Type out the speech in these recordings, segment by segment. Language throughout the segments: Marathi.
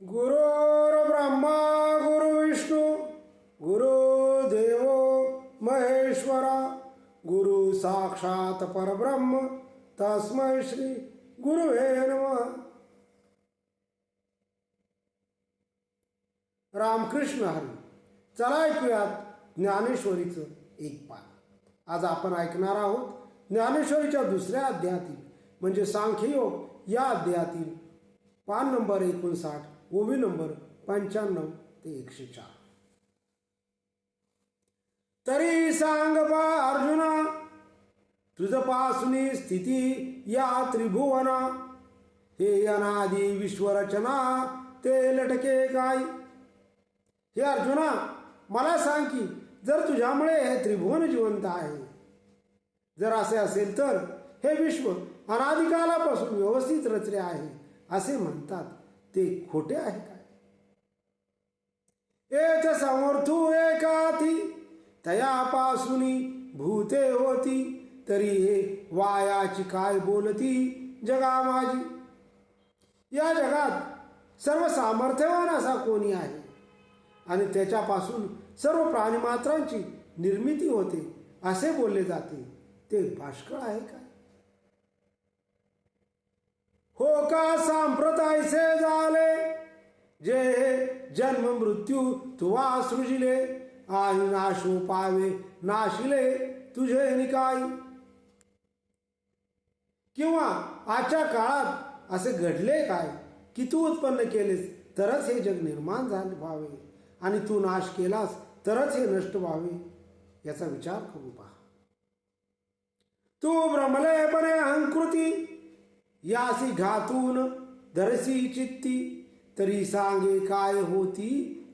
गुरुर् ब्रह्मा गुरु विष्णू गुरु देव महेश्वरा गुरु साक्षात परब्रह्म तस्मै श्री गुरु हे रामकृष्ण हरी चला ऐकूयात ज्ञानेश्वरीचं एक पान. आज आपण ऐकणार आहोत ज्ञानेश्वरीच्या दुसऱ्या अध्यायातील म्हणजे सांख्ययोग या अध्यायातील पान नंबर एकोणसाठ. ओवी नंबर पंच्याण्णव ते एकशे चार. तरी सांग बा अर्जुना तुझ पासुनी स्थिती या त्रिभुवना. हे अनादी विश्वरचना ते लटके काय? हे अर्जुना मला सांग की जर तुझ्यामुळे हे त्रिभुवन जिवंत आहे जर असे असेल तर हे विश्व अनादिकालापासून व्यवस्थित रचले आहे असे म्हणतात. ते खोटे आहे काय? एत समर्थू एकाती तयापासून भूते होती तरी हे वायाची काय बोलती जगा माझी? या जगात सर्व सामर्थ्यवान असा कोणी आहे? आणि त्याच्यापासून सर्व प्राणीमात्रांची निर्मिती होते असे बोलले जाते. ते भाष्कळ आहे काय? हो का सांप्रतायचे झाले जे जन्म मृत्यू तुवा सृजिले आणि नाशो पावे नाशिले तुझे निकाय किंवा आजच्या काळात असे घडले काय? की तू उत्पन्न केलेस तरच हे जग निर्माण झाले व्हावे. आणि तू नाश केलास तरच हे नष्ट व्हावे. याचा विचार करू पहा. तू भ्रमलेपणे अहंकृती यासी घातून धरसी चित्ती तरी सांगे काय होती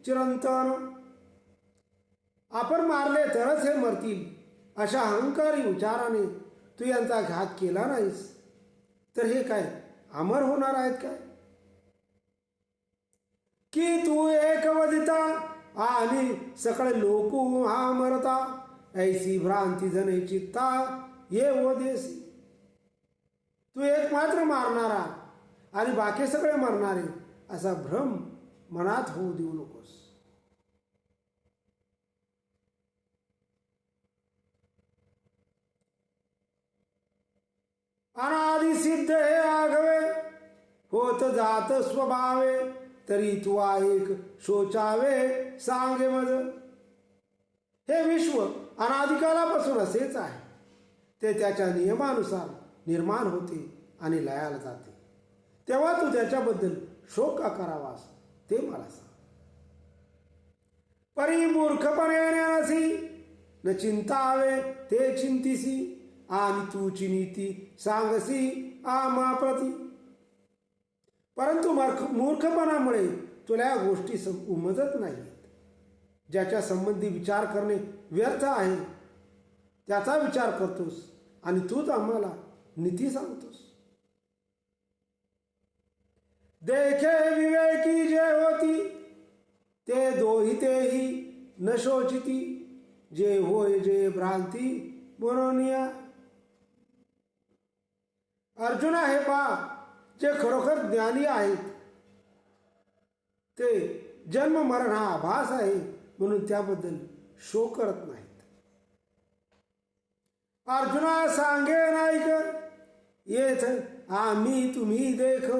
चिरंतन? आपण मारले तरच हे मरतील अशा अहंकारी विचाराने तू यांचा घात केला नाहीस. तर हे काय अमर होणार आहेत काय? की तू एक वदिता आणि सकळे लोक हा मरता ऐसी भ्रांती जने चित्ता ये वो देसी. तू एक मात्र मारणारा आणि बाकी सगळे मरणारे असा भ्रम मनात होऊ देऊ नकोस. अनादि सिद्ध हे आघवे होत जात स्वभावे तरी तू एक शोचावे सांगे मज. हे विश्व अनादिकालापासून असेच आहे. ते त्याच्या नियमानुसार निर्माण होते आणि लयाला जाते. तेव्हा तू त्याच्याबद्दल शोक का करावास ते मला सांग. परी मूर्खपणे नसी न चिंतावे ते चिंतिसी आणि तूची नीती सांगसी आमा प्रती. परंतु मूर्ख मूर्खपणामुळे तुला या गोष्टी सम उमजत नाहीत. ज्याच्या संबंधी विचार करणे व्यर्थ आहे त्याचा विचार करतोस आणि तूच आम्हाला नीती सांगतोस देखे विवेकी जे होती ते दोहितेही न शोचिती जे होय जे भ्रांती बनवनिया अर्जुना हे पा जे खरोखर ज्ञानी आहेत ते जन्म मरण हा आभास आहे म्हणून त्याबद्दल शो करत नाहीत. अर्जुना सांगे नाईक येथ आम्ही तुम्ही देख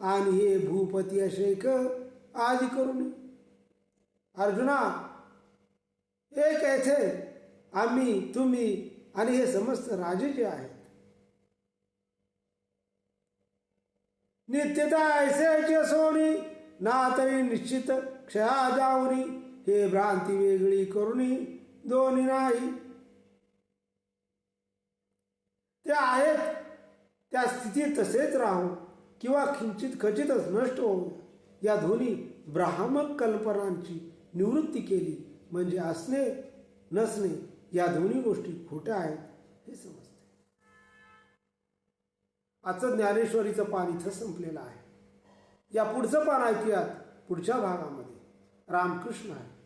आणि हे भूपती अशेक आदि करून अर्जुना एक येथे आम्ही तुम्ही आणि हे समस्त राजे जे आहेत. नित्यता ऐसे सोनी ना तरी निश्चित क्षया जाऊनी हे भ्रांती वेगळी करुणी दोन्ही नाही. ते आहेत त्या स्थितीत तसेच राहू किंवा किंचित खचितच नष्ट होऊ. या दोन्ही ब्राह्मक कल्पनांची निवृत्ती केली म्हणजे असणे नसणे या दोन्ही गोष्टी खोट्या आहेत हे समजते. आजचं ज्ञानेश्वरीचं पान इथं संपलेलं आहे. या पुढचं पान ऐकूयात पुढच्या भागामध्ये. रामकृष्ण आहे